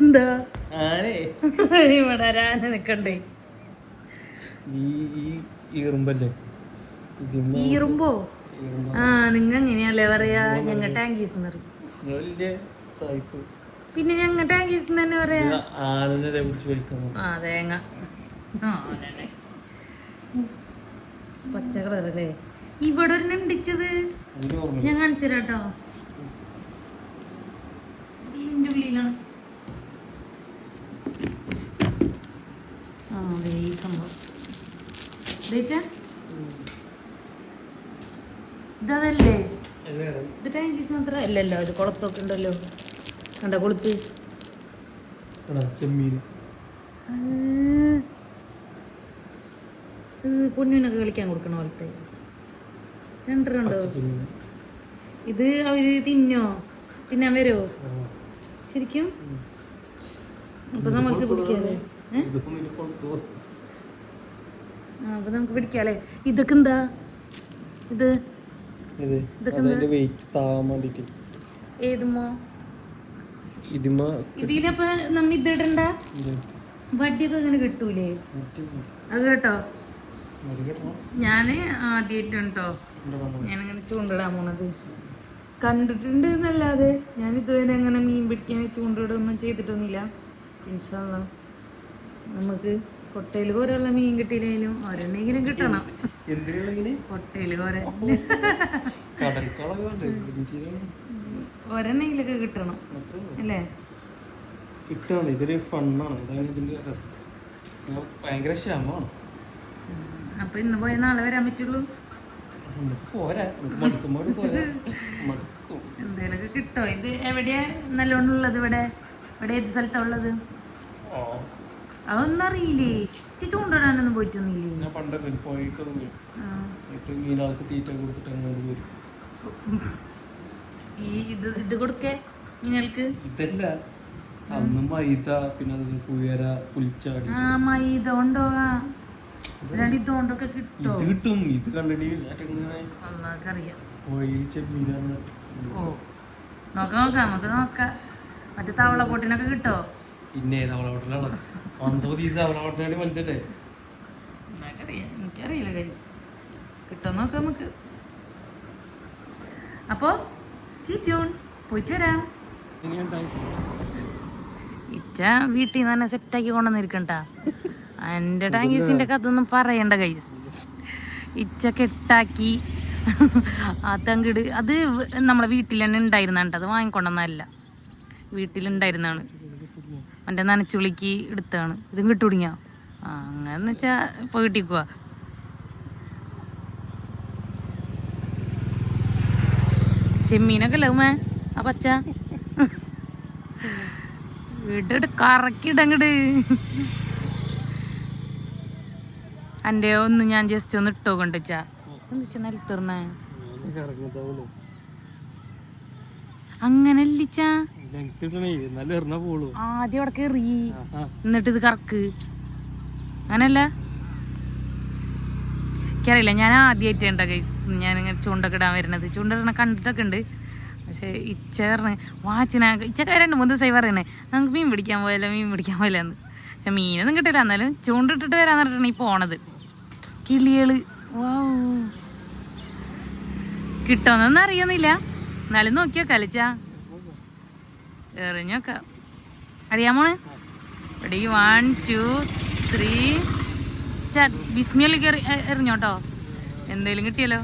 എന്താ? ഇവിടെ നിക്കണ്ടേ. ഈറുമ്പോ ആ നിങ്ങ എങ്ങനെയല്ലേ പറയാ. ഞങ്ങ ടാങ്കീസ് പിന്നെ ഞങ്ങ ടാങ്കീസ് തന്നെ പറയാ? ആ തേങ്ങ. ആ അതന്നെ പച്ച കളറല്ലേ? ഇവിടെ ഒരു ഇടിച്ചത് ഞാൻ കാണിച്ചു തരാട്ടോ ഇതിന്റെ ഉള്ളിലാണ് ആ അതെ ഈ സംഭവം ദേച്ച ഇതല്ലേ ഇത് ടാങ്കീസ് മാത്രം അല്ലല്ലോ ഇത് കുളത്തൊക്കെ ഉണ്ടല്ലോ. കണ്ട കൊളുത്ത്? പൊന്നിനൊക്കെ കളിക്കാൻ കൊടുക്കണ പോലത്തെ. രണ്ടരണ്ടോ ഇത് അവർ തിന്നോ? തിന്നാൻ വരുമോ ശരിക്കും? അപ്പൊ നമുക്ക് പിടിക്കാല്ലേ? ഏ? ഇതിപ്പോ നമുക്ക് നമുക്ക് പിടിക്കാല്ലേ? ഇതൊക്കെ എന്താ? ഇത് ഏതുമോ ഇതിലപ്പോ നമ്മ ഇത് വടിയൊക്കെ ഇങ്ങനെ കിട്ടൂലേ? അത് കേട്ടോ. ഞാൻ ആദ്യമായിട്ടാണ് കേട്ടോ? ഞാനിങ്ങനെ ചൂണ്ടിടാൻ പോണത്. കണ്ടിട്ടുണ്ട് എന്നല്ലാതെ ഞാൻ ഇതുവരെ അങ്ങനെ മീൻ പിടിക്കാൻ ചൂണ്ടിടൊന്നും ചെയ്തിട്ടൊന്നുമില്ല. ഇൻഷാല്ല നമുക്ക് കൊട്ടയിൽ കോരയുള്ള മീൻ കിട്ടിയില്ലെങ്കിലും ഒരെണ്ണെങ്കിലും കിട്ടണം. കൊട്ടയിൽ കോര ഒരെണ്ണെങ്കിലൊക്കെ കിട്ടണം. അല്ലേ? കിട്ടാണ്. ഇതൊരു ഫണ്ണാണ്. അതാണ് ഇതിന്റെ രസം ഭയങ്കര ക്ഷമമാണ്. അപ്പൊ ഇന്ന് പോയ നാളെ വരാൻ പറ്റുള്ളൂ? എന്തേലൊക്കെ കിട്ടോ? ഇത് എവിടെയാ നല്ലോണം ഉള്ളത് ഇവിടെ? ഇവിടെ ഏത് സ്ഥലത്താ ഉള്ളത്? അതൊന്നും അറിയില്ലേ ചേച്ചി കൊണ്ടുവരാനൊന്നും പോയിട്ടൊന്നുമില്ലേ? ഞാൻ പണ്ടൊക്കെ. എന്നിട്ട് മീനാൾക്ക് തീറ്റ കൊടുത്തിട്ട് അങ്ങോട്ട് വരും. ഈ ഇത് ഇത് കൊടുക്കേ നിങ്ങൾക്ക് ഇതല്ല. അന്ന് മൈദ പിന്നെ അത് പുയര പുൽച്ചാടി. ആ മൈദ ഉണ്ടോ രണ്ടിത്തോണ്ടൊക്കെ കിട്ടും? ഇത് കിട്ടും. ഇത് കണ്ടിട്ട് ഇങ്ങനെ ഒന്നറിയാം ഓയിൽ ചെമ്മീനാണ് ഓ. നോക്കാം നോക്കാം. നമുക്ക് നോക്കാം. മറ്റേ തവള പൊട്ടിനൊക്കെ കിട്ടോ? പിന്നെ തവളവട്ടലാണ് അന്തോതി തവളവട്ടനാണ് വലുതല്ലേ? എനിക്കറിയാം എനിക്കറിയില്ല കൈസ് കിട്ടോ നോക്കാം നമുക്ക്. അപ്പോ സ്റ്റേ ട്യൂൺ പോയിട്ട് വരാം. ഇച്ച വീട്ടിൽ നിന്ന് തന്നെ സെറ്റാക്കി കൊണ്ടുവന്നിരിക്കണ്ട. എന്റെ ടാങ്കീസിന്റെ കഥൊന്നും പറയണ്ട കൈസ് ഇച്ച കെട്ടാക്കി. ആ തങ്കിട് അത് നമ്മളെ വീട്ടിൽ തന്നെ ഉണ്ടായിരുന്നാണ് അത് വാങ്ങിക്കൊണ്ടെന്നല്ല വീട്ടിലുണ്ടായിരുന്നാണ് എന്റെ നനച്ചുളിക്ക് എടുത്താണ്. ഇതും കിട്ടുടിങ്ങോ. ആ അങ്ങനെ വെച്ചാ ഇപ്പൊ കിട്ടിക്കുക ചെമ്മീനൊക്കെ അല്ലേ ഉമ്മേ? ആ പച്ച? വീട്ടിട്ട് കറക്കിടങ്ങട് എന്റെ ഒന്ന് ഞാൻ ജസ്റ്റ് ഒന്ന് ഇട്ടോ കൊണ്ടുവച്ചാ എന്താ നിലത്തിറണേ അങ്ങനെ ആദ്യം അവിടെ കയറി എന്നിട്ട് ഇത് കറക്ക്. അങ്ങനല്ല എനിക്കറിയില്ല ഞാൻ ആദ്യമായിട്ട് കൈസ് ഞാൻ ഇങ്ങനെ ചൂണ്ടൊക്കെ ഇടാൻ വരുന്നത്. ചൂണ്ടിടണ കണ്ടിട്ടൊക്കെ ഉണ്ട്. പക്ഷെ ഇച്ച പറഞ്ഞ് വാച്ചിന ഇച്ചക്ക രണ്ട് മൂന്ന് ദിവസമായി പറയണേ നമുക്ക് മീൻ പിടിക്കാൻ പോയല്ലോ മീൻ പിടിക്കാൻ പോയല്ലോ എന്ന് പക്ഷെ മീനൊന്നും കിട്ടില്ല എന്നാലും ചൂണ്ടിട്ടിട്ട് വരാന്ന് പറഞ്ഞിട്ടാണ് ഈ പോണത്. കിളികൾ. വൗ. കിട്ടുമെന്നൊന്നും അറിയുന്നില്ല എന്നാലും നോക്കിയോ കളിച്ചാ എറിഞ്ഞോക്ക. അറിയാമോണ് റെഡി വൺ ടു ത്രീ ബിസ്മിയിലേക്ക് എറി എറിഞ്ഞോട്ടോ. എന്തേലും കിട്ടിയല്ലോ?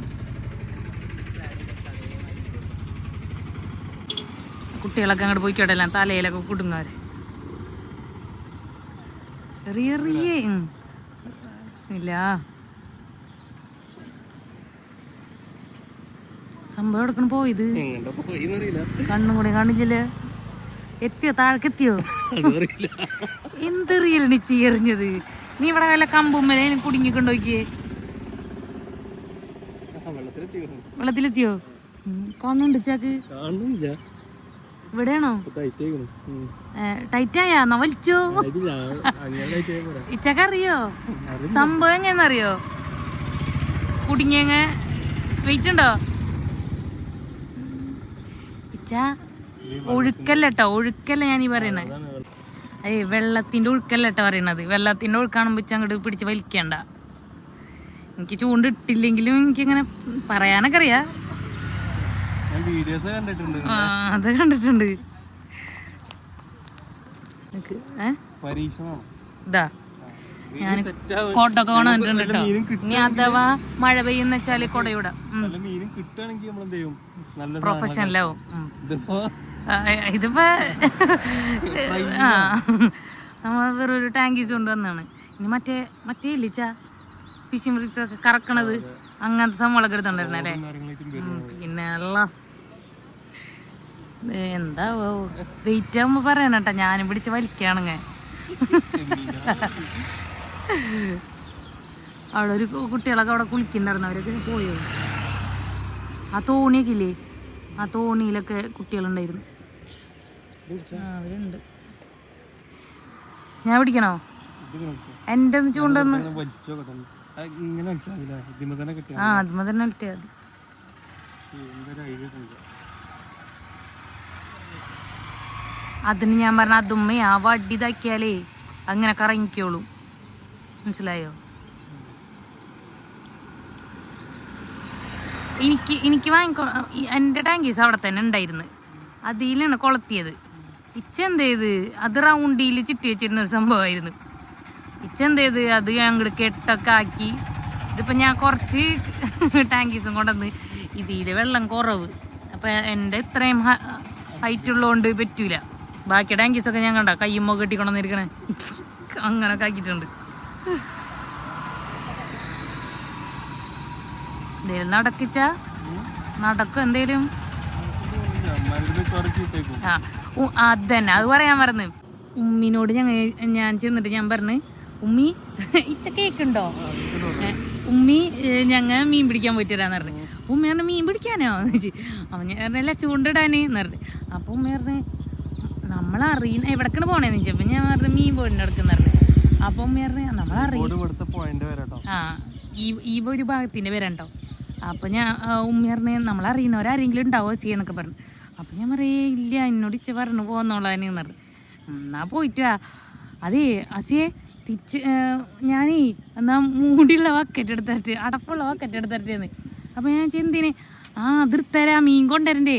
കുട്ടികളൊക്കെ അങ്ങോട്ട് പോയി പോയിക്കോട്ടെ തലയിലൊക്കെ കുടുങ്ങാറ് എറിയ എറിയേ. സംഭവം എടുക്കണ പോയത്? കണ്ണും കൂടി കാണിച്ചില്ലേ? എത്തിയോ? താഴ്ക്കെത്തിയോ? എന്തെറിയല്ല എന്തെറിയലാണ് ഇച്ചി എറിഞ്ഞത്? നീ ഇവിടെ വല്ല കമ്പുമ്മലെ കുടുങ്ങിക്കൊണ്ട് നോക്കിയേ. വെള്ളത്തിലെത്തിക്കണം വെള്ളത്തിലെത്തിയോ കാണുന്നുണ്ട് ചാക്ക് ഇവിടെയാണോ? ടൈറ്റായ വലിച്ചോ. ഇച്ചാക്ക അറിയോ സംഭവം എങ്ങനെയെന്നറിയോ? കുടുങ്ങിയങ്ങ വെയിറ്റ് ഉണ്ടോ ഇച്ച ഒഴുക്കല്ല കേട്ടോ ഒഴുക്കല്ല ഞാൻ ഈ പറയണേ. ഏയ് വെള്ളത്തിന്റെ ഒഴുക്കല്ലട്ടോ പറയുന്നത് പറയണത്. വെള്ളത്തിന്റെ ഒഴുക്കാണുമ്പോ അങ്ങോട്ട് പിടിച്ച് വലിക്കണ്ട. എനിക്ക് ചൂണ്ടിട്ടില്ലെങ്കിലും എനിക്കിങ്ങനെ പറയാനൊക്കെ അറിയാ. കണ്ടിട്ടുണ്ട്. ആ, അത് കണ്ടിട്ടുണ്ട്. ഇതാ. ഞാൻ കോട്ടൊക്കെ കൊണ്ടുവന്നിട്ടുണ്ട് കേട്ടോ. ഇനി അഥവാ മഴ പെയ്യുന്ന വെച്ചാൽ കൊടയൂടാ പ്രൊഫഷണലാവും. ഇതിപ്പോ ആ, ഇതിപ്പോ ആ നമ്മ വേറൊരു ടാങ്കീസ് കൊണ്ടുവന്നാണ് ഇനി മറ്റേ മറ്റേ ഇല്ലിച്ച ഫിഷിംഗ് ഫ്രിക്സൊക്കെ കറക്കണത് അങ്ങനത്തെ സംഭവമൊക്കെ എടുത്തോണ്ടിരുന്നേ അല്ലേ? പിന്നെ അല്ല എന്താ വെയിറ്റ് ആകുമ്പോ പറയണ കേട്ടോ ഞാനും പിടിച്ച് വലിക്കാണങ്ങ. അവിടെ ഒരു കുട്ടികളൊക്കെ അവിടെ കുളിക്കണ്ടായിരുന്നു അവരൊക്കെ പോയോ. ആ തോണിയൊക്കെ ഇല്ലേ? ആ തോണിയിലൊക്കെ കുട്ടികളുണ്ടായിരുന്നു. അവരുണ്ട്. ഞാൻ പിടിക്കണോ? എന്റെ ഒന്ന് ചൂണ്ടൊന്ന്. ആ തന്നെ മതി. അതിന് ഞാൻ പറഞ്ഞ അതുമ്മ ആ വടി ഇതാക്കിയാലേ അങ്ങനെ കറങ്ങിക്കോളും. മനസ്സിലായോ? എനിക്ക് എനിക്ക് വാങ്ങിക്കോ എന്റെ ടാങ്കീസ് അവിടെ തന്നെ ഉണ്ടായിരുന്നു. അതിലാണ് കൊളത്തിയത്. ഇച്ച എന്ത് ചെയ്ത് അത് റൗണ്ടിയിൽ ചിറ്റി വെച്ചിരുന്ന ഒരു സംഭവമായിരുന്നു. ഇച്ച എന്ത് ചെയ്ത് അത് ഞങ്ങൾ കെട്ടൊക്കെ ആക്കി. ഇതിപ്പോൾ ഞാൻ കുറച്ച് ടാങ്കീസും കൊണ്ടുവന്ന് ഇതിൽ വെള്ളം കുറവ്. അപ്പം എന്റെ ഇത്രയും ഹൈറ്റ് ഉള്ളതുകൊണ്ട് പറ്റൂല. ബാക്കി ടാങ്കീസൊക്കെ ഞാൻ കണ്ട കയ്യുമ്പോ കെട്ടിക്കൊണ്ടിരിക്കണേ അങ്ങനൊക്കെ ആക്കിയിട്ടുണ്ട്. എന്തേലും നടക്കിച്ച നടക്കും എന്തേലും? ആ. അതന്നെ. അത് പറയാൻ പറഞ്ഞു ഉമ്മിനോട് ഞങ്ങ ഞാൻ ചെന്നിട്ട് ഞാൻ പറഞ്ഞു ഉമ്മി ഇച്ച കേക്കുണ്ടോ ഉമ്മി ഞങ്ങൾ ഞങ്ങ മീൻ പിടിക്കാൻ പോയിട്ടരാന്ന് പറഞ്ഞു. ഉമ്മ പറഞ്ഞു മീൻ പിടിക്കാനോ? ചോദിച്ചു. അപ്പൊ ഞാൻ പറഞ്ഞല്ല ചൂണ്ടിടാന്. എന്ന് പറഞ്ഞു. അപ്പൊ ഉമ്മ പറഞ്ഞു നമ്മളറിയുന്ന എവിടക്കാണ് പോണേന്ന് ചോദിച്ചു. അപ്പൊ ഞാൻ പറഞ്ഞു മീൻ പോയിട്ടുണ്ട് എടുക്കുന്ന പറഞ്ഞു. അപ്പൊ ഉമ്മ പറഞ്ഞു നമ്മളറിയാം ആ ഈ ഈ ഒരു ഭാഗത്തിന്റെ പേരുണ്ടോ അപ്പൊ ഞാൻ ഉമ്മ പറഞ്ഞ നമ്മളറിയുന്നവരാരെങ്കിലും ഉണ്ടാവോ? സി എന്നൊക്കെ പറഞ്ഞു. അപ്പൊ ഞാൻ പറയേ ഇല്ല എന്നോട് ഇച്ച പറഞ്ഞു പോന്നോളാന്ന് പറഞ്ഞു "ഉം, എന്നാ പോയിട്ട് അതേ അസിയെ തിരിച്ച് ഞാനേ എന്നാ മൂടിയുള്ള വക്കറ്റ് എടുത്തിട്ട് അടപ്പുള്ള വക്കറ്റ് എടുത്തിട്ടേന്ന് അപ്പോൾ ഞാൻ ചെന്തിന് ആ അതിർത്തരാ മീൻ കൊണ്ടുവരണ്ടേ.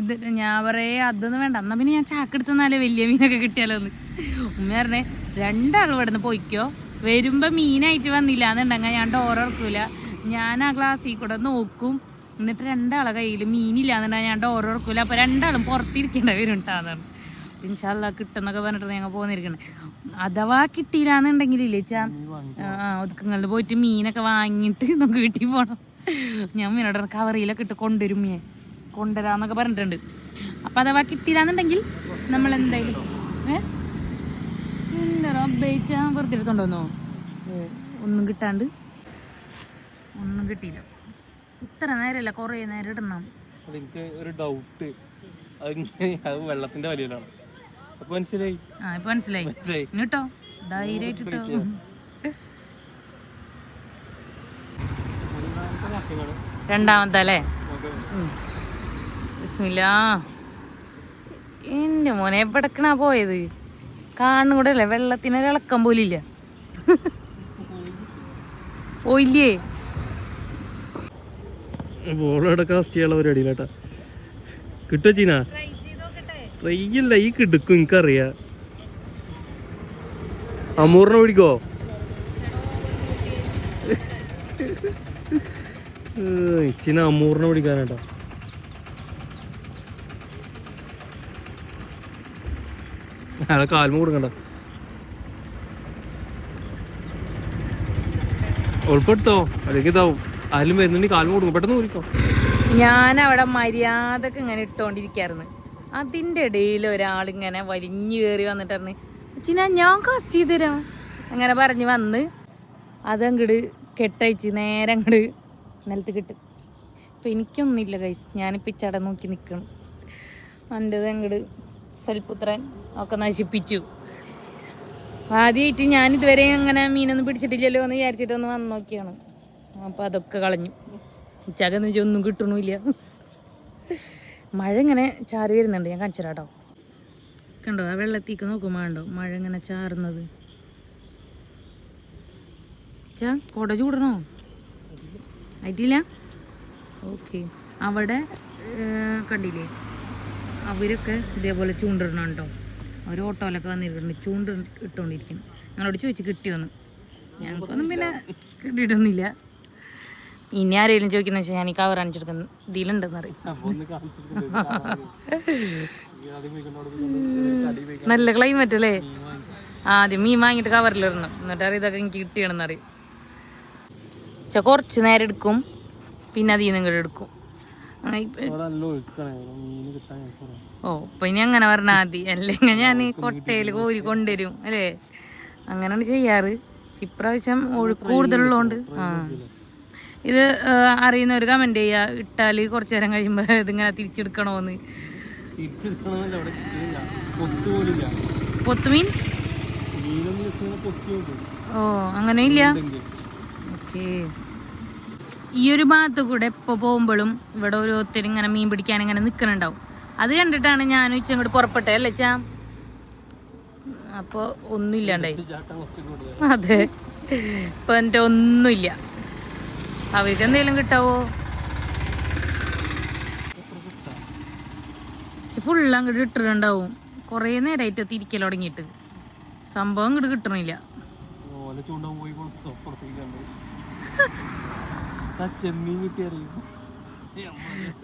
ഇത് ഞാൻ പറയേ അതൊന്നും വേണ്ട. എന്നാൽ പിന്നെ ഞാൻ ചാക്കെടുത്തെന്നാലേ വലിയ മീനൊക്കെ കിട്ടിയാലോ എന്ന് ഉമ്മ പറഞ്ഞേ രണ്ടാളും ഇവിടെ നിന്ന് പോയിക്കോ. വരുമ്പോൾ മീനായിട്ട് വന്നില്ല എന്നുണ്ടെങ്കിൽ ഞാൻ ഡോറ ഇറക്കൂല ഞാൻ ആ ഗ്ലാസ്സിൽ കൂടെ നോക്കും. എന്നിട്ട് രണ്ടാളെ കയ്യിൽ മീനില്ല എന്നിട്ട് ഞാൻ ഡോർ ഉറക്കൂല അപ്പൊ രണ്ടാളും പുറത്തിരിക്കേണ്ട വരും ഉണ്ടാകുന്നതാണ് ഇൻഷാല്ല കിട്ടുന്നൊക്കെ പറഞ്ഞിട്ട് ഞങ്ങൾ പോന്നിരിക്കണേ അഥവാ കിട്ടിയില്ലാന്നുണ്ടെങ്കിൽ ഇല്ലേ ചാ ആ ഒതുക്കങ്ങളിൽ പോയിട്ട് മീനൊക്കെ വാങ്ങിയിട്ട് നമുക്ക് വീട്ടിൽ പോകണം ഞാൻ മീനോട് കവറിയിലൊക്കെ ഇട്ട് കൊണ്ടുവരും മീൻ കൊണ്ടുവരാന്നൊക്കെ പറഞ്ഞിട്ടുണ്ട്. അപ്പൊ അഥവാ കിട്ടിയില്ലാന്നുണ്ടെങ്കിൽ നമ്മൾ എന്തായാലും ഏ? എന്താ റബ്ബേച്ച വെറുതെ എടുത്തോണ്ടോന്നോ ഒന്നും കിട്ടാണ്ട് ഒന്നും കിട്ടിയില്ല. ഇത്ര നേരമല്ല കുറേ നേരം ഇടണം? അതെനിക്ക് ഒരു ഡൗട്ട് അത് വെള്ളത്തിന്റെ വലിയതാണ്. അപ്പൊ മനസ്സിലായി? ആ ഇപ്പൊ മനസ്സിലായി. മനസ്സിലായി. കേട്ടോ ധൈര്യമായിട്ട് ഇട്ടോ? രണ്ടാമത്തെ അല്ലേ? ബിസ്മില്ല. എന്റെ മോനെ എവിടക്കണാ പോയത്? കാണും കൂടെ അല്ലേ? വെള്ളത്തിനൊരിളക്കം പോലില്ല. പോയില്ലേ? ബോളോടെ കാസ്റ്റ് ചെയ്യാനുള്ള കിട്ടുവോ ചീന? ട്രൈ ഇല്ല ഈ കിടക്കും എനിക്കറിയാം. അമൂറിനെ പിടിക്കോ? ഇച്ചിന അമൂറിനെ പിടിക്കാനാട്ടോ അയാളെ കാൽമ കൊടുക്കണ്ട. ഉൾപ്പെടുത്തോ അല്ലെങ്കിൽ ഇതാവും ആരും വരുന്നുണ്ടെങ്കിൽ കാലും കൊടുക്കും പെട്ടെന്ന് കുറിക്കോ ഞാൻ അവിടെ മര്യാദയ്ക്ക് ഇങ്ങനെ ഇട്ടോണ്ടിരിക്കായിരുന്നു. അതിന്റെ ഇടയിൽ ഒരാളിങ്ങനെ വലിഞ്ഞു കയറി വന്നിട്ടായിരുന്നു. അച്ഛനാ ഞാൻ കാസ്റ്റ് ചെയ്ത് തരാം അങ്ങനെ പറഞ്ഞ് വന്ന് അതങ്ങട് കെട്ടയച്ച് നേരെ അങ്ങട് നിലത്ത് കിട്ടും. അപ്പൊ എനിക്കൊന്നുമില്ല കൈസ് ഞാനിപ്പോ ഇച്ചട നോക്കി നിക്കണം. എന്റെത് അങ്ങട് സൽപുത്രൻ ഒക്കെ നശിപ്പിച്ചു. ആദ്യമായിട്ട് ഞാൻ ഇതുവരെ അങ്ങനെ മീനൊന്നും പിടിച്ചിട്ടില്ലല്ലോ എന്ന് വിചാരിച്ചിട്ടൊന്ന് വന്ന് നോക്കിയാണ്. അപ്പൊ അതൊക്കെ കളഞ്ഞു. ഉച്ചക്കെന്ന് വെച്ചാൽ ഒന്നും കിട്ടണില്ല മഴ ഇങ്ങനെ ചാരി വരുന്നുണ്ട്. ഞാൻ കാണിച്ചു കേട്ടോ കണ്ടോ? ആ വെള്ളത്തേക്ക് നോക്കുമ്പോൾ കണ്ടോ? മഴ ഇങ്ങനെ ചാറുന്നത്. ചാ കൊട ചൂടണോ? ആയിട്ടില്ല? ഓക്കെ. അവിടെ കണ്ടില്ലേ? അവരൊക്കെ ഇതേപോലെ ചൂണ്ടിടണം കേട്ടോ അവർ ഓട്ടോയിലൊക്കെ വന്നിരിക്കുന്നുണ്ട്. ചൂണ്ട് ഇട്ടുകൊണ്ടിരിക്കുന്നു ഞങ്ങളോട് ചോദിച്ച് കിട്ടിയോന്ന്. ഞങ്ങൾക്കൊന്നും പിന്നെ കിട്ടിയിട്ടൊന്നുമില്ല. ഇനി ആരെങ്കിലും ചോദിക്കുന്ന വെച്ചാൽ ഞാൻ ഈ കവർ കാണിച്ചെടുക്കുന്നു ഇതിലുണ്ടെന്ന് അറിയും നല്ല ക്ലൈമറ്റ് അല്ലേ? ആദ്യം മീൻ വാങ്ങിയിട്ട് കവറിലിരുന്നു എന്നിട്ട് അറിയാം ഇതൊക്കെ എനിക്ക് കിട്ടിയണമെന്ന് അറിയും പക്ഷെ കുറച്ച് നേരം എടുക്കും. പിന്നെ അതിൽ നിന്ന് എടുക്കും. ഓ ഇപ്പൊ ഇനി അങ്ങനെ പറഞ്ഞാൽ മതി. അല്ലെങ്കിൽ ഞാൻ കൊട്ടയിൽ കോരി കൊണ്ടുവരും അല്ലേ? അങ്ങനെയാണ് ചെയ്യാറ്. ഇപ്രാവശ്യം ഒഴുക്ക് കൂടുതലുള്ളതുകൊണ്ട് ആ. ഇത് അറിയുന്നവർ കമന്റ് ചെയ്യുക ഇട്ടാൽ കുറച്ചു നേരം കഴിയുമ്പോ ഇതിങ്ങനെ തിരിച്ചെടുക്കണോന്ന്. പൊത്ത് മീൻ ഓ അങ്ങനെ ഇല്ല? ഓക്കേ. ഈ ഒരു ഭാഗത്ത് കൂടെ ഇപ്പോൾ പോകുമ്പോഴും ഇവിടെ ഓരോരുത്തരും ഇങ്ങനെ മീൻ പിടിക്കാൻ ഇങ്ങനെ നിൽക്കണുണ്ടാവും അത് കണ്ടിട്ടാണ് ഞാൻ ഉച്ച ഇങ്ങോട്ട് പുറപ്പെട്ടെ അല്ലേ ചാ അപ്പോൾ ഒന്നുമില്ലാണ്ടായി അതെ. ഇപ്പൊ എന്റെ ഒന്നുമില്ല. അവർക്ക് എന്തെങ്കിലും കിട്ടാവോ? ഫുള്ള് അങ്ങോട്ട് ഇട്ടിട്ടുണ്ടാവും. കുറേ നേരമായിട്ട് തിരിക്കൽ തുടങ്ങിയിട്ട്. സംഭവം ഇങ്ങോട്ട് കിട്ടണില്ല.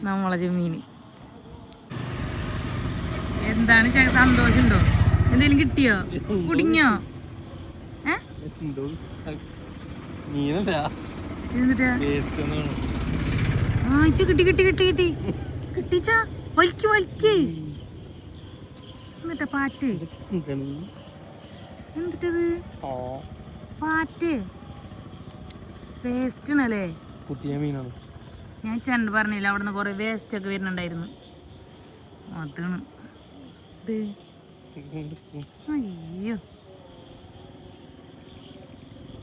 നമ്മളെ ചെമ്മീന്. എന്താണ് സന്തോഷുണ്ടോ? എന്തെങ്കിലും കിട്ടിയോ? കുടിഞ്ഞോ? ഏ? എന്തോ മീനല്ല എന്നിട്ടാ വേസ്റ്റ് ഒന്നാണ് ആ കിട്ടി കിട്ടി കിട്ടി കിട്ടി. കിട്ടിച്ചാ? വലിക്ക് വലിക്ക്. എന്നിട്ട പാറ്റ്. എന്നിട്ടത് പാറ്റ്. വേസ്റ്റാണല്ലേ പുതിയ മീനാണ്. ഞാൻ ചണ്ട് പറഞ്ഞില്ല അവിടുന്ന് കുറെ വേസ്റ്റ് ഒക്കെ വരുന്നുണ്ടായിരുന്നു. അതാണ്. ഇത്. അയ്യോ.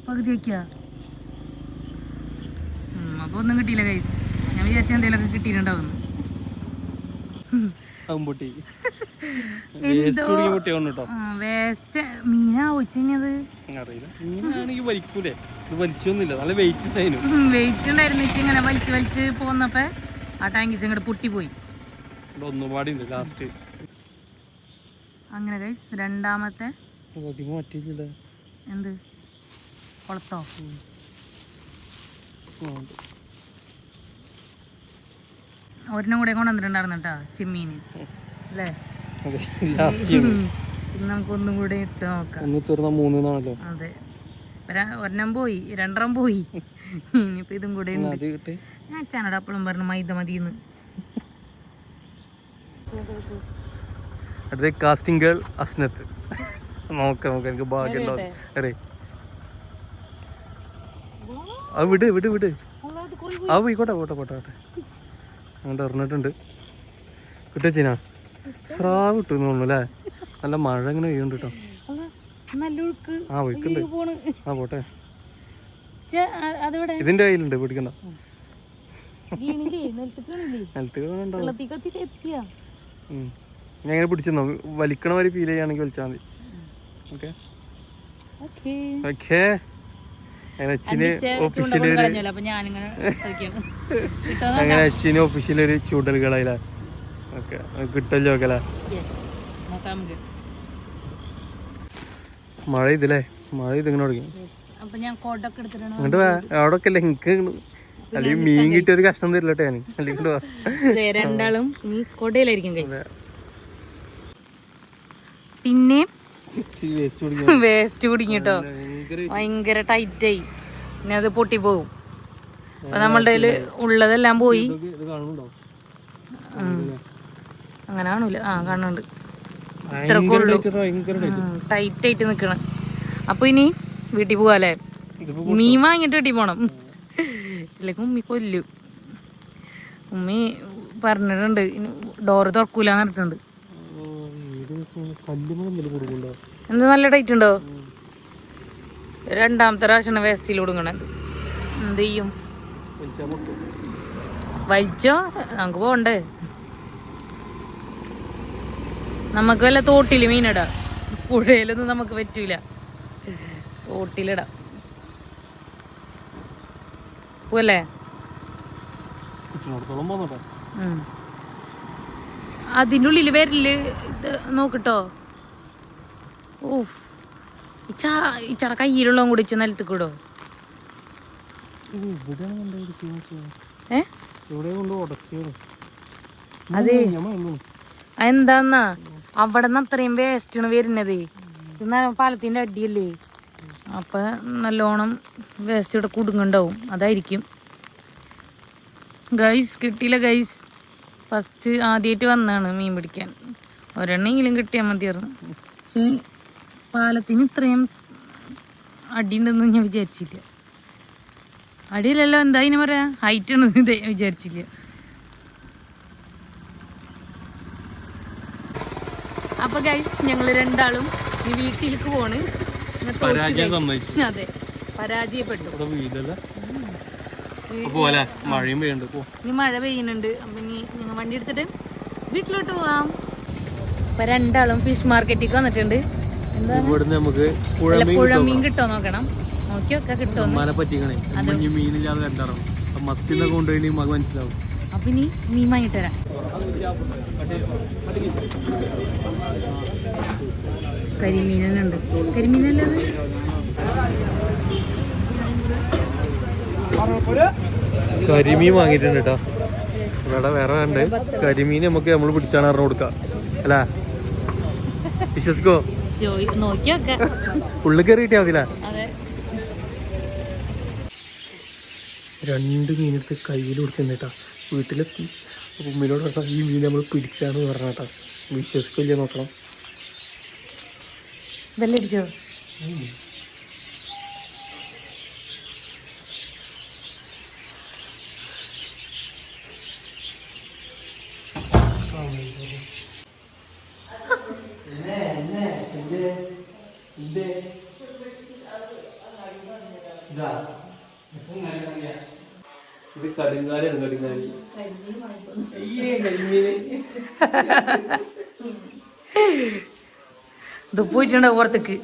പകുതി വയ്ക്കുക അപ്പൊ ഒന്നും കിട്ടിയില്ല കൈസ് ഞാൻ വിചാരിച്ച എന്തെങ്കിലുമൊക്കെ കിട്ടിയിട്ടുണ്ടാവുന്നു അമ്പൊട്ടി. വേസ്റ്റ് മീനാ നല്ല വെയിറ്റ് ഉണ്ടായിരുന്നു. ഇങ്ങനെ വലിച്ച് വലിച്ച് പോന്നപ്പോ ആ ടാങ്കിച്ച് ഇങ്ങോട്ട് പൊട്ടിപ്പോയി. അങ്ങനെ രണ്ടാമത്തെ. എന്ത്? കുളത്തോ? ഒരെണ്ണം കൂടെ കൊണ്ടുവന്നിട്ടുണ്ടായിരുന്നു കേട്ടോ ചെമ്മീന്. അല്ലേ? അതെ ലാസ്റ്റ് ഇന്ന് നമുക്ക് ഒന്നും കൂടെ ഇട്ട് നോക്കാം. ഒന്ന് തീർന്ന മൂന്ന് എന്നാണല്ലോ അതെ. ഒര- ഒരെണ്ണം പോയി രണ്ടെണ്ണം പോയി. ഇനിയിപ്പോ ഇതും കൂടെ ഉണ്ട്. ഞാൻ അച്ഛനോട് അപ്പോഴും പറഞ്ഞു മൈദ മതിന്ന് അടുത്ത കാസ്റ്റിംഗ് ഗേൾ അസ്നത്ത്. നോക്കാം നോക്കാം എനിക്ക് ഭാഗ്യം ഉണ്ടാവും. അറേ അത് വിട് വിട് വിട്. ആ പോയിക്കോട്ടെ പോട്ടെ പോട്ടെ പോട്ടെ. അങ്ങോട്ട് ഇറന്നിട്ടുണ്ട് കിട്ടുവച്ചിനാ സ്രാവ് കിട്ടും തോന്നുന്നു അല്ലേ? നല്ല മഴ ഇങ്ങനെ പെയ്യുന്നുണ്ട് കേട്ടോ. ആ ഒഴുക്കുണ്ട്. ആ പോട്ടെ. ഇതിന്റെ കയ്യിലുണ്ട് പിടിക്കണ്ട. ഞാൻ പിടിച്ചെന്നോ വലിക്കണ വരെ ഫീൽ ചെയ്യുകയാണെങ്കിൽ വലിച്ചാൽ മതി. ഓക്കേ ഓക്കെ അങ്ങനെ അച്ഛന് ഒഫീഷ്യലി കിട്ടോ അങ്ങനെ അച്ഛന് ഒരു ചൂണ്ടലുകളായില്ല ഓക്കെ കിട്ടല്ലോ ഒക്കെ അല്ലേ യെസ് നോക്കാം നമുക്ക് മഴ ഇതില്ലേ മഴ ഇതിങ്ങനെ തുടങ്ങി. അങ്ങോട്ട് വാ അവിടെ ഒക്കെ അല്ലേ എനിക്ക് അല്ലെങ്കിൽ മീൻ കിട്ടിയ ഒരു കഷ്ടം തരില്ലട്ടെ ഞാൻ. അല്ലെങ്കിൽ രണ്ടാളും കൊടയിലായിരിക്കും പിന്നെ വേസ്റ്റ് കുടിക്കും വേസ്റ്റ് കുടുങ്ങിട്ടോ ഭയങ്കര ടൈറ്റ് ടൈറ്റായി. പിന്നെ അത് പൊട്ടി പോകും. അപ്പൊ നമ്മളുടെ ഉള്ളതെല്ലാം പോയി. അങ്ങനെ കാണൂല. ആ കാണുന്നുണ്ട്. ടൈറ്റ് ആയിട്ട് നിക്കണം. അപ്പൊ ഇനി വീട്ടിൽ പോവാല്ലേ മീൻ വാങ്ങിട്ട് വീട്ടിൽ പോണം. ഇല്ലെങ്കിൽ ഉമ്മി കൊല്ലു. ഉമ്മി പറഞ്ഞിട്ടുണ്ട്. ഡോറ് തുറക്കൂലെന്ന് പറഞ്ഞിട്ടുണ്ട്. എന്ത് നല്ല ടൈറ്റ് ഉണ്ടോ? രണ്ടാമത്തെ പ്രാവശ്യമാണ് വേസ്റ്റിൽ കൊടുക്കണത് എന്ത് ചെയ്യും? വലിച്ചോ? നമുക്ക് പോണ്ടേ. നമുക്ക് വല്ല തോട്ടിൽ മീനിടാം. പുഴയിലൊന്നും നമുക്ക് പറ്റൂല. തോട്ടിലിടാം. പോവല്ലേ? ഉം. അതിനുള്ളിൽ വരിൽ നോക്കട്ടോ ഓഫ് ഇച്ചാ ഇച്ചാടെ കയ്യിലുള്ളതും കൂടി ഇച്ച നിലത്ത് കൂടോ അതെ. എന്താന്നാ അവിടെ നിന്ന് അത്രയും വേസ്റ്റാണ് വരുന്നത്. ന- പാലത്തിന്റെ അടിയല്ലേ? അപ്പൊ നല്ലോണം വേസ്റ്റ് ഇവിടെ കുടുങ്ങുണ്ടാവും അതായിരിക്കും. ഗൈസ് കിട്ടിയില്ല ഗൈസ് ഫസ്റ്റ് ആദ്യമായിട്ട് വന്നാണ് മീൻ പിടിക്കാൻ. ഒരെണ്ണെങ്കിലും കിട്ടിയാൽ മതിയായിരുന്നു. പക്ഷേ പാലത്തിന് ഇത്രയും അടിയുണ്ടെന്ന് ഞാൻ വിചാരിച്ചില്ല. അടിയിലല്ലോ എന്താ ഇനി പറയാ? ഹൈറ്റ് ഉണ്ടെന്ന് വിചാരിച്ചില്ല. അപ്പൊ ഗൈസ് ഞങ്ങൾ രണ്ടാളും വീട്ടിലേക്ക് പോണ്. അതെ പരാജയപ്പെട്ടു. മഴയും പെയ്യുണ്ട് പോ. ഇനി മഴ പെയ്യുന്നുണ്ട്. അപ്പൊ ഇനി ഞങ്ങൾ വണ്ടി എടുത്തിട്ട് വീട്ടിലോട്ട് പോവാം. അപ്പൊ രണ്ടാളും ഫിഷ് മാർക്കറ്റിലേക്ക് വന്നിട്ടുണ്ട്. ഇവിടുന്ന് നമുക്ക് പുഴമീൻ കിട്ടോ നോക്കണം? നോക്കിയൊക്കെ പറ്റിക്കണേ. ഇനി മീനില്ലാതെ രണ്ടാറും മത്തിന്നൊക്കെ കൊണ്ടുപോയി മക മനസ്സിലാവും. അപ്പൊ ഇനി മീൻ വാങ്ങിട്ട് തരാം കരിമീനുണ്ട് കരിമീനല്ലേ അത്? കരിമീൻ വാങ്ങിയിട്ടുണ്ട് കേട്ടോ. ഇവിടെ വേറെ ഉണ്ട്. കരിമീൻ നമുക്ക് നമ്മൾ പിടിച്ചാണ് പറഞ്ഞു കൊടുക്കാം അല്ല? വിശ്വസിക്കോ? നോക്കിയൊക്കെ. ഉള്ളിൽ കയറി കിട്ടിയാ മതില്ല അതെ. രണ്ട് മീനെടുത്ത് കയ്യിൽ പിടിച്ചിട്ടാ വീട്ടിലെത്തി ഉമ്മിനോട് പറഞ്ഞാൽ ഈ മീൻ നമ്മൾ പിടിച്ചാന്ന് പറഞ്ഞാട്ടാ. വിശ്വസിക്കില്ല നോക്കണം. ഇതല്ലേ കടുങ്കാലാണ് കടുങ്കാലി. ഇത് പോയിട്ടുണ്ടോ പുറത്തേക്ക്.